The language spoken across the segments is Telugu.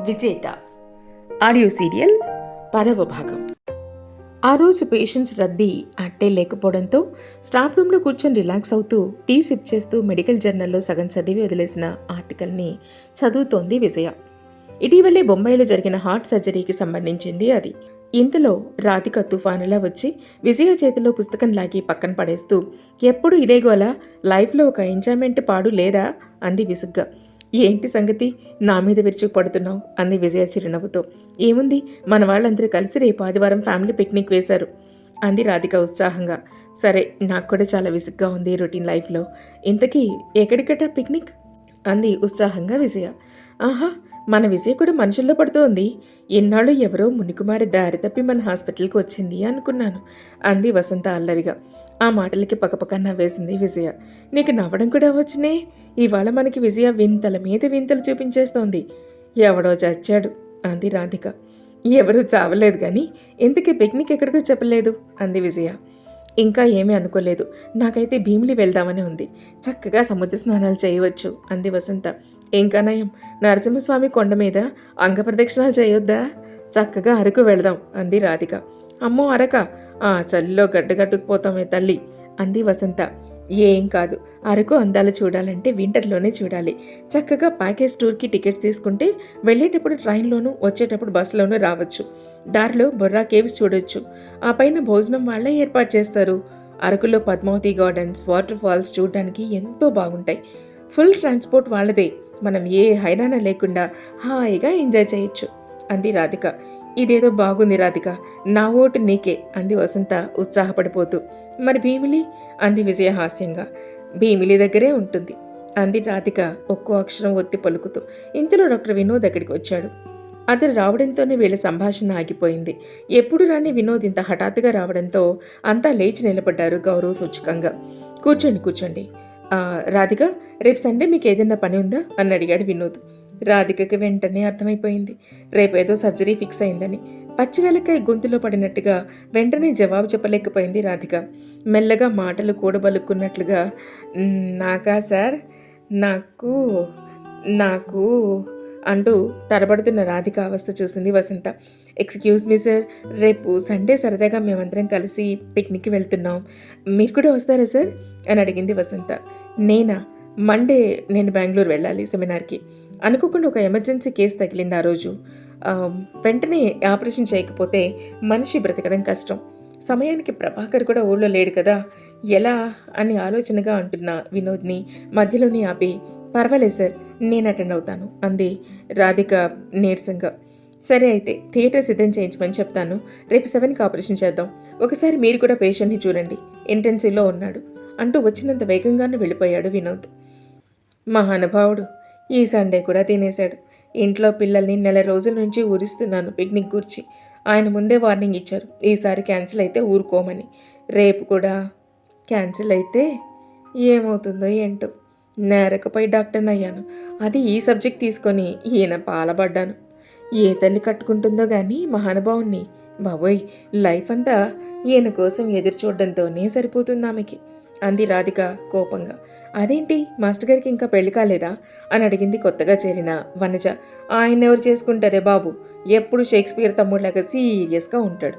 విజేత. ఆడియో సీరియల్ పదవ భాగం. ఆ రోజు పేషెంట్స్ రద్దీ అట్టే లేకపోవడంతో స్టాఫ్ రూమ్లో కూర్చొని రిలాక్స్ అవుతూ టీ సిప్ చేస్తూ మెడికల్ జర్నల్లో సగం చదివి వదిలేసిన ఆర్టికల్ని చదువుతోంది విజయ. ఇటీవలే బొంబాయిలో జరిగిన హార్ట్ సర్జరీకి సంబంధించింది అది. ఇంతలో రాధిక తుఫానులా వచ్చి విజయ చేతిలో పుస్తకం లాగి పక్కన పడేస్తూ ఎప్పుడు ఇదే గోల? లైఫ్లో ఒక ఎంజాయ్మెంట్ పాడు లేదా? అంది విసుగ్గా. ఏంటి సంగతి? నా మీద విరుచుకుపడుతున్నావు అంది విజయ చిరునవ్వుతో. ఏముంది? మన వాళ్ళందరూ కలిసి రేపు ఆదివారం ఫ్యామిలీ పిక్నిక్ వేశారు అంది రాధిక ఉత్సాహంగా. సరే నాకు కూడా చాలా విసుగ్గా ఉంది రొటీన్ లైఫ్లో. ఇంతకీ ఎక్కడికట పిక్నిక్? అంది ఉత్సాహంగా విజయ. ఆహా మన విజయ కూడా మనుషుల్లో పడుతోంది. ఎన్నాళ్ళు ఎవరో మునికుమారి దారి తప్పి మన హాస్పిటల్కి వచ్చింది అనుకున్నాను అంది వసంత అల్లరిగా. ఆ మాటలకి పక్కపక్క నవ్వేసింది విజయ. నీకు నవ్వడం కూడా వచ్చినే? ఇవాళ మనకి విజయ వింతల మీద వింతలు చూపించేస్తోంది. ఎవడో చచ్చాడు అంది రాధిక. ఎవరూ చావలేదు కానీ ఇంతకీ పిక్నిక్ ఎక్కడికో చెప్పలేదు అంది విజయ. ఇంకా ఏమీ అనుకోలేదు. నాకైతే భీమిలి వెళ్దామని ఉంది. చక్కగా సముద్ర స్నానాలు చేయవచ్చు అంది వసంత. ఇంకా నయం నరసింహస్వామి కొండ మీద అంగప్రదక్షిణాలు చేయొద్దా? చక్కగా అరకు వెళదాం అంది రాధిక. అమ్మో అరక? ఆ చలిలో గడ్డగట్టుకుపోతామే తల్లి అంది వసంత. ఏం కాదు. అరకు అందాలు చూడాలంటే వింటర్లోనే చూడాలి. చక్కగా ప్యాకేజ్ టూర్కి టికెట్స్ తీసుకుంటే వెళ్ళేటప్పుడు ట్రైన్లోనూ వచ్చేటప్పుడు బస్సులోనూ రావచ్చు. దారిలో బొర్రా కేవ్స్ చూడొచ్చు. ఆ పైన భోజనం వాళ్ళే ఏర్పాటు చేస్తారు. అరకులో పద్మావతి గార్డెన్స్ వాటర్ ఫాల్స్ చూడడానికి ఎంతో బాగుంటాయి. ఫుల్ ట్రాన్స్పోర్ట్ వాళ్ళదే. మనం ఏ హైరాణ లేకుండా హాయిగా ఎంజాయ్ చేయొచ్చు. అంది రాధిక. ఇదేదో బాగుంది రాధిక. నా ఓటు నీకే అంది వసంత ఉత్సాహపడిపోతూ. మరి భీమిలి? అంది విజయ హాస్యంగా. భీమిలి దగ్గరే ఉంటుంది అంది రాధిక ఒక్కో అక్షరం ఒత్తి పలుకుతూ. ఇంతలో డాక్టర్ వినోద్ అక్కడికి వచ్చాడు. అతను రావడంతోనే వీళ్ళ సంభాషణ ఆగిపోయింది. ఎప్పుడు రాని వినోద్ ఇంత హఠాత్తుగా రావడంతో అంతా లేచి నిలబడ్డారు గౌరవ సూచకంగా. కూర్చోండి కూర్చోండి. రాధిక రేపు సండే మీకు ఏదైనా పని ఉందా? అని అడిగాడు వినోద్. రాధికకి వెంటనే అర్థమైపోయింది. రేపేదో సర్జరీ ఫిక్స్ అయిందని. పచ్చివెలకాయ గొంతులో పడినట్టుగా వెంటనే జవాబు చెప్పలేకపోయింది రాధిక. మెల్లగా మాటలు కూడబలుక్కున్నట్లుగా నాకా సార్? నాకు నాకు అంటూ తడబడుతున్న రాధిక అవస్థ చూసింది వసంత. ఎక్స్క్యూజ్ మీ సార్ రేపు సండే సరదాగా మేమందరం కలిసి పిక్నిక్కి వెళ్తున్నాం. మీరు కూడా వస్తారా సార్? అని అడిగింది వసంత. నేనా? మండే నేను బెంగళూరు వెళ్ళాలి సెమినార్కి. అనుకోకుండా ఒక ఎమర్జెన్సీ కేసు తగిలింది ఆ రోజు. వెంటనే ఆపరేషన్ చేయకపోతే మనిషి బ్రతకడం కష్టం. సమయానికి ప్రభాకర్ కూడా ఊళ్ళో లేడు కదా. ఎలా అని ఆలోచనగా అంటున్న వినోద్ని మధ్యలోనే ఆపి పర్వాలేదు సార్ నేను అటెండ్ అవుతాను అంది రాధిక నీరసంగా. సరే అయితే థియేటర్ సిద్ధం చేయించమని చెప్తాను. రేపు సెవెన్కి ఆపరేషన్ చేద్దాం. ఒకసారి మీరు కూడా పేషెంట్ని చూడండి. ఇంటెన్సివ్లో ఉన్నాడు. అంటూ వచ్చినంత వేగంగానే వెళ్ళిపోయాడు వినోద్. మహానుభావుడు ఈ సండే కూడా తినేశాడు. ఇంట్లో పిల్లల్ని నెల రోజుల నుంచి ఊరిస్తున్నాను పిక్నిక్ గురించి. ఆయన ముందే వార్నింగ్ ఇచ్చారు. ఈసారి క్యాన్సిల్ అయితే ఊరుకోమని. రేపు కూడా క్యాన్సిల్ అయితే ఏమవుతుందో ఏంటో. నేరకపోయి డాక్టర్ని అయ్యాను. అది ఈ సబ్జెక్ట్ తీసుకొని ఈయన పాలబడ్డాను ఏ తల్లి కట్టుకుంటుందో కానీ మహానుభావుణ్ణి. బాబోయ్ లైఫ్ అంతా ఈయన కోసం ఎదురు చూడడంతోనే సరిపోతుంది ఆమెకి. అంది రాధిక కోపంగా. అదేంటి? మాస్టర్ గారికి ఇంకా పెళ్ళి కాలేదా? అని అడిగింది కొత్తగా చేరిన వనజ. ఆయన ఎవరు చేసుకుంటారే బాబు? ఎప్పుడు షేక్స్పియర్ తమ్ముళ్ళగా సీరియస్గా ఉంటాడు.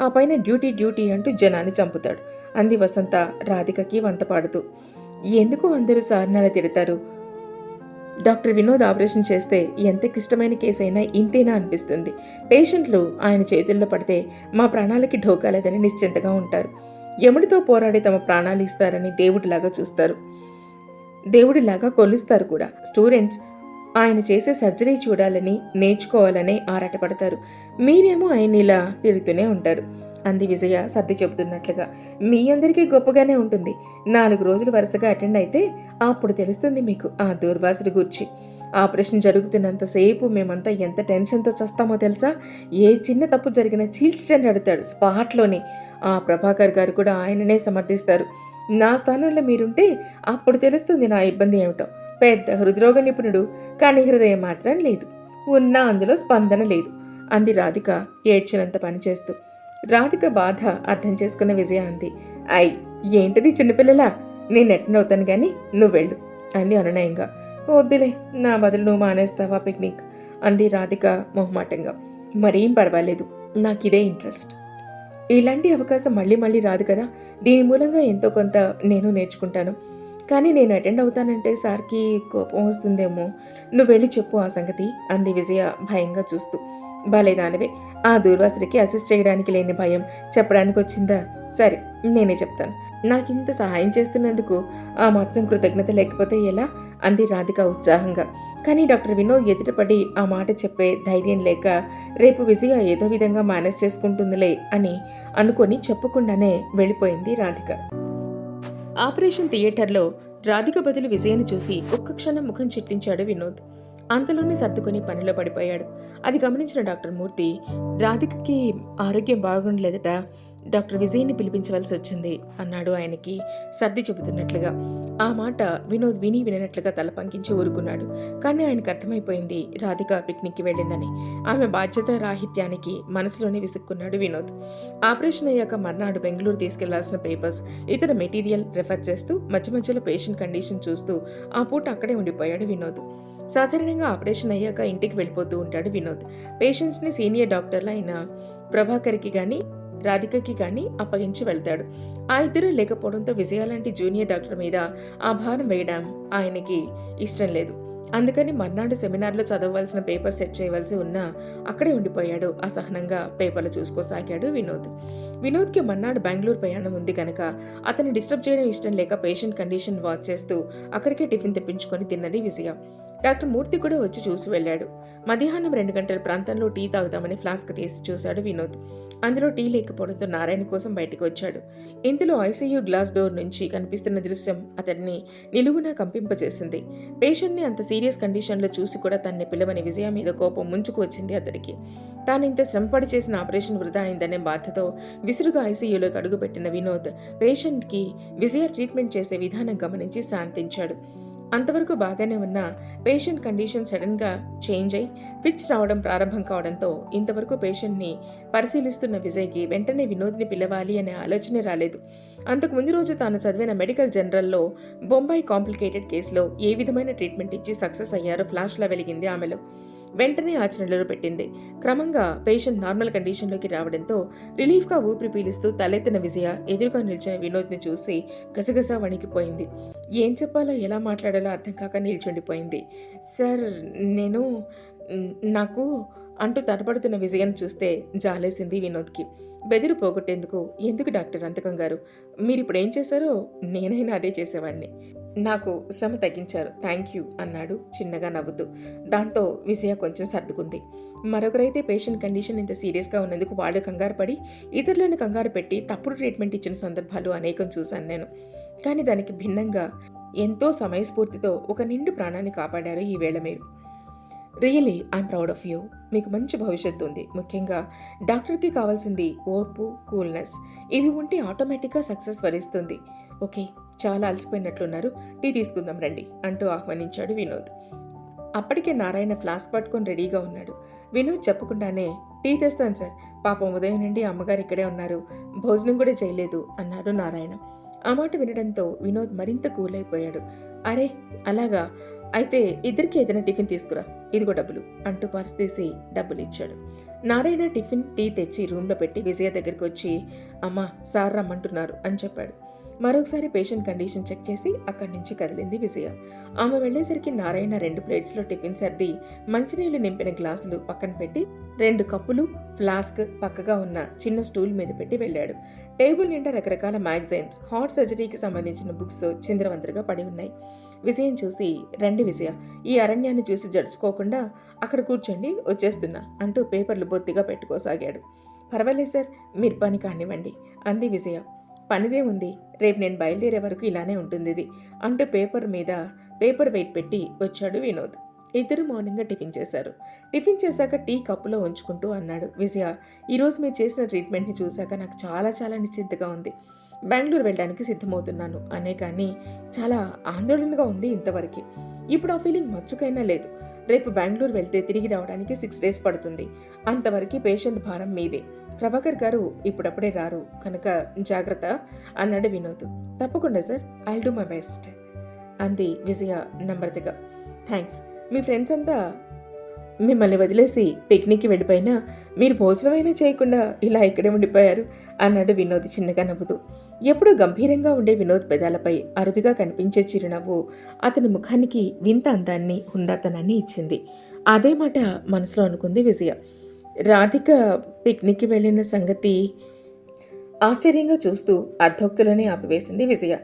ఆ పైన డ్యూటీ డ్యూటీ అంటూ జనాన్ని చంపుతాడు అంది వసంత రాధికకి వంత పాడుతూ. ఎందుకు అందరూ సార్ని తిడతారు? డాక్టర్ వినోద్ ఆపరేషన్ చేస్తే ఎంత క్లిష్టమైన కేసు అయినా ఇంతేనా అనిపిస్తుంది. పేషెంట్లు ఆయన చేతుల్లో పడితే మా ప్రాణాలకి ఢోకా లేదని నిశ్చింతగా ఉంటారు. యముడితో పోరాడి తమ ప్రాణాలు ఇస్తారని దేవుడిలాగా చూస్తారు. దేవుడిలాగా కొలుస్తారు కూడా. స్టూడెంట్స్ ఆయన చేసే సర్జరీ చూడాలని నేర్చుకోవాలని ఆరాటపడతారు. మీరేమో ఆయన ఇలా తిడుతూనే ఉంటారు. అంది విజయ సర్ది చెబుతున్నట్లుగా. మీ అందరికీ గొప్పగానే ఉంటుంది. నాలుగు రోజులు వరుసగా అటెండ్ అయితే అప్పుడు తెలుస్తుంది మీకు ఆ దూర్వాసుడి గురించి. ఆపరేషన్ జరుగుతున్నంతసేపు మేమంతా ఎంత టెన్షన్తో చస్తామో తెలుసా? ఏ చిన్న తప్పు జరిగినా చీల్చి చెండాడుతాడు స్పాట్లోనే. ఆ ప్రభాకర్ గారు కూడా ఆయననే సమర్థిస్తారు. నా స్థానంలో మీరుంటే అప్పుడు తెలుస్తుంది నా ఇబ్బంది ఏమిటో. పెద్ద హృద్రోగ నిపుణుడు కానీ హృదయం మాత్రం లేదు. ఉన్నా అందులో స్పందన లేదు. అంది రాధిక ఏడ్చినంత పనిచేస్తూ రాధిక బాధ అర్థం చేసుకున్న విజయ అంది. ఐ ఏంటిది చిన్నపిల్లలా? నేను అటెండ్ అవుతాను కానీ నువ్వు వెళ్ళు అంది అనునయంగా. వద్దులే నా బదులు నువ్వు మానేస్తావా పిక్నిక్? అంది రాధిక మొహమాటంగా. మరేం పర్వాలేదు నాకు ఇదే ఇంట్రెస్ట్. ఇలాంటి అవకాశం మళ్ళీ మళ్ళీ రాదు కదా. దీని మూలంగా ఎంతో కొంత నేను నేర్చుకుంటాను. కానీ నేను అటెండ్ అవుతానంటే సార్కి కోపం వస్తుందేమో. నువ్వు వెళ్ళి చెప్పు ఆ సంగతి అంది విజయ భయంగా చూస్తూ. బాలేదానివే ఆ దూర్వాసుడికి అసిస్ట్ చేయడానికి లేని భయం చెప్పడానికి వచ్చిందా సరే నేనే చెప్తాను. నాకు ఇంత సహాయం చేస్తున్నందుకు ఆ మాత్రం కృతజ్ఞత లేకపోతే ఎలా? అంది రాధిక ఉత్సాహంగా. కానీ డాక్టర్ వినోద్ ఎదుటపడి ఆ మాట చెప్పే ధైర్యం లేక రేపు విజయ ఏదో విధంగా మేనేజ్ చేసుకుంటుందిలే అని అనుకొని చెప్పకుండానే వెళ్ళిపోయింది రాధిక. ఆపరేషన్ థియేటర్లో రాధిక బదులు విజయను చూసి ఒక్క క్షణం ముఖం చిట్లించాడు వినోద్. అంతలోనే సర్దుకొని పనిలో పడిపోయాడు. అది గమనించిన డాక్టర్ మూర్తి రాధికకి ఆరోగ్యం బాగుండలేదట డాక్టర్ విజయ్ని పిలిపించవలసి వచ్చింది అన్నాడు ఆయనకి సర్ది చెబుతున్నట్లుగా. ఆ మాట వినోద్ విని విననట్లుగా తల పంకించి ఊరుకున్నాడు. కానీ ఆయనకు అర్థమైపోయింది రాధిక పిక్నిక్కి వెళ్ళిందని. ఆమె బాధ్యత రాహిత్యానికి మనసులోనే విసుక్కున్నాడు వినోద్. ఆపరేషన్ అయ్యాక మర్నాడు బెంగళూరు తీసుకెళ్ళాల్సిన పేపర్స్ ఇతర మెటీరియల్ రెఫర్ చేస్తూ మధ్య మధ్యలో పేషెంట్ కండిషన్ చూస్తూ ఆ పూట అక్కడే ఉండిపోయాడు వినోద్. సాధారణంగా ఆపరేషన్ అయ్యాక ఇంటికి వెళ్ళిపోతూ ఉంటాడు వినోద్. పేషెంట్స్ని సీనియర్ డాక్టర్లు అయిన ప్రభాకర్కి కానీ రాధికకి కానీ అప్పగించి వెళ్తాడు. ఆ ఇద్దరు లేకపోవడంతో విజయ లాంటి జూనియర్ డాక్టర్ మీద ఆ భారం వేయడం ఆయనకి ఇష్టం లేదు. అందుకని మర్నాడు సెమినార్లో చదవవలసిన పేపర్ సెట్ చేయవలసి ఉన్నా అక్కడే ఉండిపోయాడు అసహనంగా. పేపర్లు చూసుకోసాగాడు వినోద్. వినోద్కి మర్నాడు బెంగళూరు ప్రయాణం ఉంది కనుక అతన్ని డిస్టర్బ్ చేయడం ఇష్టం లేక పేషెంట్ కండిషన్ వాచ్ చేస్తూ అక్కడికే టిఫిన్ తెప్పించుకొని తిన్నది విజయ. డాక్టర్ మూర్తి కూడా వచ్చి చూసి వెళ్ళాడు. మధ్యాహ్నం రెండు గంటల ప్రాంతంలో టీ తాగుదామని ఫ్లాస్క్ తీసి చూశాడు వినోద్. అందులో టీ లేకపోవడంతో నారాయణ కోసం బయటకు వచ్చాడు. ఇందులో ఐసీయూ గ్లాస్ డోర్ నుంచి కనిపిస్తున్న దృశ్యం అతన్ని నిలువునా కంపింపజేసింది. పేషెంట్ని అంత సీరియస్ కండిషన్లో చూసి కూడా తన్ని పిలవని విజయ మీద కోపం ముంచుకు వచ్చింది అతడికి. తాను ఇంత శ్రమపడి చేసిన ఆపరేషన్ వృధా అయిందనే బాధతో విసురుగా ఐసీయూలోకి అడుగుపెట్టిన వినోద్ పేషెంట్కి విజయ ట్రీట్మెంట్ చేసే విధానం గమనించి శాంతించాడు. అంతవరకు బాగానే ఉన్న పేషెంట్ కండిషన్ సడన్గా చేంజ్ అయి ఫిట్స్ రావడం ప్రారంభం కావడంతో ఇంతవరకు పేషెంట్ని పరిశీలిస్తున్న విజయ్కి వెంటనే వినోద్ని పిలవాలి అనే ఆలోచనే రాలేదు. అంతకు ముందు రోజు తాను చదివిన మెడికల్ జనరల్లో బొంబాయి కాంప్లికేటెడ్ కేసులో ఏ విధమైన ట్రీట్మెంట్ ఇచ్చి సక్సెస్ అయ్యారో ఫ్లాష్లా వెలిగింది ఆమెలో. వెంటనే ఆచరణలో పెట్టింది. క్రమంగా పేషెంట్ నార్మల్ కండిషన్లోకి రావడంతో రిలీఫ్గా ఊపిరి పీలుస్తూ తలెత్తిన విజయ ఎదురుగా నిల్చిన వినోద్ని చూసి గసగస వణికిపోయింది. ఏం చెప్పాలో ఎలా మాట్లాడాలో అర్థం కాక నిల్చుండిపోయింది. సార్ నేను నాకు అంటూ తడబడుతున్న విజయను చూస్తే జాలేసింది వినోద్కి. బెదిరి పోగొట్టేందుకు ఎందుకు డాక్టర్ అంతకం గారు మీరు ఇప్పుడు ఏం చేశారో నేనైనా అదే చేసేవాడిని. నాకు శ్రమ తగ్గించారు. థ్యాంక్ యూ అన్నాడు. చిన్నగా నవ్వుతూ. దాంతో విజయ కొంచెం సర్దుకుంది. మరొకరైతే పేషెంట్ కండిషన్ ఇంత సీరియస్గా ఉన్నందుకు వాళ్ళు కంగారు పడి ఇతరులను కంగారు పెట్టి తప్పుడు ట్రీట్మెంట్ ఇచ్చిన సందర్భాలు అనేకం చూశాను నేను. కానీ దానికి భిన్నంగా ఎంతో సమయస్ఫూర్తితో ఒక నిండు ప్రాణాన్ని కాపాడారు ఈ వేళ మీరు. Really I'm proud of you. మీకు మంచి భవిష్యత్తు ఉంది. ముఖ్యంగా డాక్టర్కి కావాల్సింది ఓర్పు కూల్నెస్. ఇవి ఉంటే ఆటోమేటిక్గా సక్సెస్ వరిస్తుంది. ఓకే. చాలా అలసిపోయినట్లున్నారు. టీ తీసుకుందాం రండి అంటూ ఆహ్వానించాడు వినోద్. అప్పటికే నారాయణ ఫ్లాస్క్ పట్టుకొని రెడీగా ఉన్నాడు. వినోద్ చెప్పకుండానే టీ తెస్తాను సార్. పాపం ఉదయం నుండి అమ్మగారు ఇక్కడే ఉన్నారు. భోజనం కూడా చేయలేదు అన్నాడు నారాయణ. ఆ మాట వినడంతో వినోద్ మరింత కూలైపోయాడు. అరే అలాగా? అయితే ఇద్దరికి ఏదైనా టిఫిన్ తీసుకురా. ఇదిగో డబ్బులు అంటూ పర్స్ తీసి డబ్బులు ఇచ్చాడు నారాయణ టిఫిన్ టీ తెచ్చి రూమ్లో పెట్టి విజయ దగ్గరికి వచ్చి అమ్మ సార్ రమ్మంటున్నారు అని చెప్పాడు. మరొకసారి పేషెంట్ కండిషన్ చెక్ చేసి అక్కడి నుంచి కదిలింది విజయ. ఆమె వెళ్ళేసరికి నారాయణ రెండు ప్లేట్స్లో టిఫిన్ సర్ది మంచినీళ్ళు నింపిన గ్లాసులు పక్కన పెట్టి రెండు కప్పులు ఫ్లాస్క్ పక్కగా ఉన్న చిన్న స్టూల్ మీద పెట్టి వెళ్ళాడు. టేబుల్ నిండా రకరకాల మ్యాగజైన్స్ హార్ట్ సర్జరీకి సంబంధించిన బుక్స్ చింద్రవంతరిగా పడి ఉన్నాయి. విజయం చూసి రండి విజయ ఈ అరణ్యాన్ని చూసి జడుచుకోకుండా అక్కడ కూర్చోండి వచ్చేస్తున్నా అంటూ పేపర్లు బొత్తిగా పెట్టుకోసాగాడు. పర్వాలేదు సార్ మీరు పని కానివ్వండి అంది విజయ. పనిదే ఉంది. రేపు నేను బయలుదేరే వరకు ఇలానే ఉంటుంది ఇది అంటూ పేపర్ మీద పేపర్ వెయిట్ పెట్టి వచ్చాడు వినోద్. ఇద్దరు మౌనంగా టిఫిన్ చేశారు. టిఫిన్ చేశాక టీ కప్పులో ఉంచుకుంటూ అన్నాడు విజయ. ఈరోజు మీరు చేసిన ట్రీట్మెంట్ని చూశాక నాకు చాలా చాలా నిశ్చింతగా ఉంది. బెంగళూరు వెళ్ళడానికి సిద్ధమవుతున్నాను. అనే కానీ చాలా ఆందోళనగా ఉంది ఇంతవరకు. ఇప్పుడు ఆ ఫీలింగ్ మచ్చుకైనా లేదు. రేపు బెంగళూరు వెళ్తే తిరిగి రావడానికి సిక్స్ డేస్ పడుతుంది. అంతవరకు పేషెంట్ భారం మీదే. ప్రభాకర్ గారు ఇప్పుడప్పుడే రారు. కనుక జాగ్రత్త అన్నాడు వినోద్. తప్పకుండా sir I'll do my best అంది విజయ నంబర్తిగా థ్యాంక్స్ మీ ఫ్రెండ్స్ అంతా మిమ్మల్ని వదిలేసి పిక్నిక్కి వెళ్ళిపోయినా మీరు భోజనమైనా చేయకుండా ఇలా ఇక్కడే ఉండిపోయారు అన్నాడు వినోద్ చిన్నగా నవ్వుతూ. ఎప్పుడూ గంభీరంగా ఉండే వినోద్ పెదాలపై అరుదుగా కనిపించే చిరునవ్వు అతని ముఖానికి వింత అందాన్ని హుందాతనాన్ని ఇచ్చింది. అదే మాట మనసులో అనుకుంది విజయ. రాధిక పిక్నిక్కి వెళ్ళిన సంగతి ఆశ్చర్యంగా చూస్తూ అర్ధోక్తులని ఆపివేసింది విజయ.